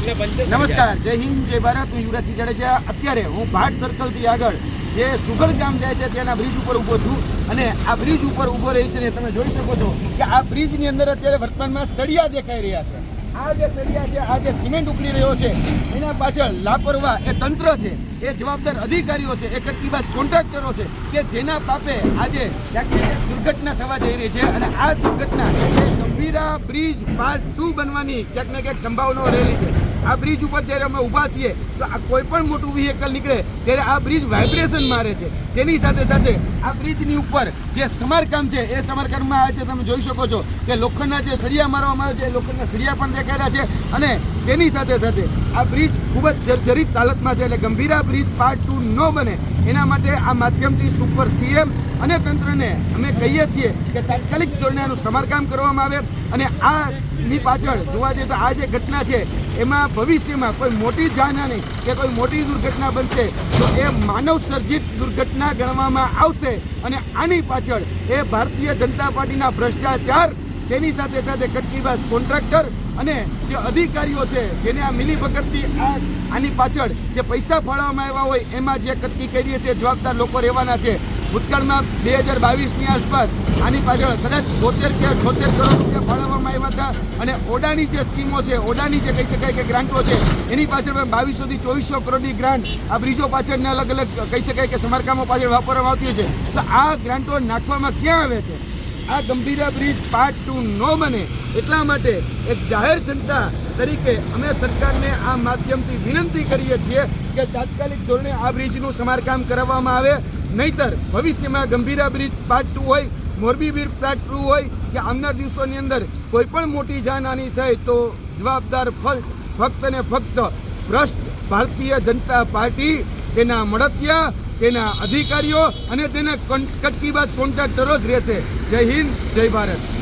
નમસ્કાર જય હિન્દ જય ભારત હું યુવરાજસિંહ જાડેજા. અત્યારે હું ભાટ સર્કલથી આગળ જે સુગર ગામ જાય છે ત્યાંના બ્રિજ ઉપર ઊભો છું. અને આ બ્રિજ ઉપર ઊભો રહી છે ને તમે જોઈ શકો છો કે આ બ્રિજની અંદર અત્યારે વર્તમાનમાં સળિયા દેખાઈ રહ્યા છે. આ જે સળિયા છે આ જે સિમેન્ટ ઉકળી રહ્યો છે એના પાછળ લાપરવાહ એ તંત્ર છે એ જવાબદાર અધિકારીઓ છે એ કટકીબાજ કોન્ટ્રાક્ટરો છે કે જેના પાપે આજે ક્યાંક દુર્ઘટના થવા જઈ રહી છે અને આ દુર્ઘટના ગંભીરા બ્રિજ પાર્ટ ટુ બનવાની ક્યાંક ને ક્યાંક સંભાવનાઓ રહેલી છે. આ બ્રિજ ઉપર જ્યારે અમે ઊભા છીએ, તો આ કોઈ પણ મોટું વ્હીકલ નીકળે, ત્યારે આ બ્રિજ વાઇબ્રેશન મારે છે. તેની સાથે સાથે આ બ્રિજની ઉપર જે સમારકામ છે, એ સમારકામમાં આજે તમે જોઈ શકો છો કે લોખંડના જે સળિયા મારવામાં આવે છે, એ લોખંડના સળિયા પણ દેખાયેલા છે. અને તેની સાથે સાથે આ બ્રિજ ખૂબ જ જર્જરિત હાલતમાં છે, એટલે ગંભીરા બ્રિજ પાર્ટ ટુ ન બને. એના માટે આ માધ્યમથી સુપર સીએમ અને તંત્રને અમે કહીએ છીએ કે તાત્કાલિક ધોરણે આનું સમારકામ કરવામાં આવે. અને આની પાછળ જોવા જઈએ તો આ જે ઘટના છે એમાં ભવિષ્યમાં કોઈ મોટી જાનહાની કે કોઈ મોટી દુર્ઘટના બનશે, તો એ માનવ સર્જિત દુર્ઘટના ગણવામાં આવશે અને આની પાછળ એ ભારતીય જનતા પાર્ટીના ભ્રષ્ટાચાર, તેની સાથે સાથે કટકીબાજ કોન્ટ્રાક્ટર અને જે અધિકારીઓ છે, જેને આ મિલીભગતથી આ આની પાછળ જે પૈસા ફાળવવામાં આવ્યા હોય, એમાં જે કટકી કરીએ છે, જવાબદાર લોકો રહેવાના છે ભૂતકાળમાં બે હજાર બાવીસની આસપાસ આની પાછળ કદાચ બોતેર કે છોતેર કરોડ રૂપિયા ફાળવવામાં આવ્યા હતા. અને ઓડાની જે સ્કીમો છે, ઓડાની જે કહી શકાય કે ગ્રાન્ટો છે, એની પાછળ પણ બાવીસોથી ચોવીસો કરોડની ગ્રાન્ટ આ બ્રિજો પાછળને અલગ અલગ કહી શકાય કે સમારકામો પાછળ વાપરવામાં આવતી છે. તો આ ગ્રાન્ટો નાખવામાં ક્યાં આવે છે? આ ગંભીરા બ્રિજ પાર્ટ ટુ ન બને એટલા માટે એક જાહેર જનતા તરીકે અમે સરકારને આ માધ્યમથી વિનંતી કરીએ છીએ કે તાત્કાલિક ધોરણે આ બ્રિજનું સમારકામ કરાવવામાં આવે. નહીતર ભવિષ્યમાં ગંભીરા બ્રિજ પાર્ટ ટુ હોય, મોરબી બ્રિજ પાર્ટ ટુ હોય કે આવનાર દિવસોની અંદર કોઈ પણ મોટી જાનહાની થાય તો જવાબદાર ફક્ત ને ફક્ત ભ્રષ્ટ ભારતીય જનતા પાર્ટી, તેના મળતિયા, તેના અધિકારીઓ અને તેના કટકીબાજ કોન્ટ્રાક્ટરો જ રહેશે. જય હિન્દ, જય ભારત.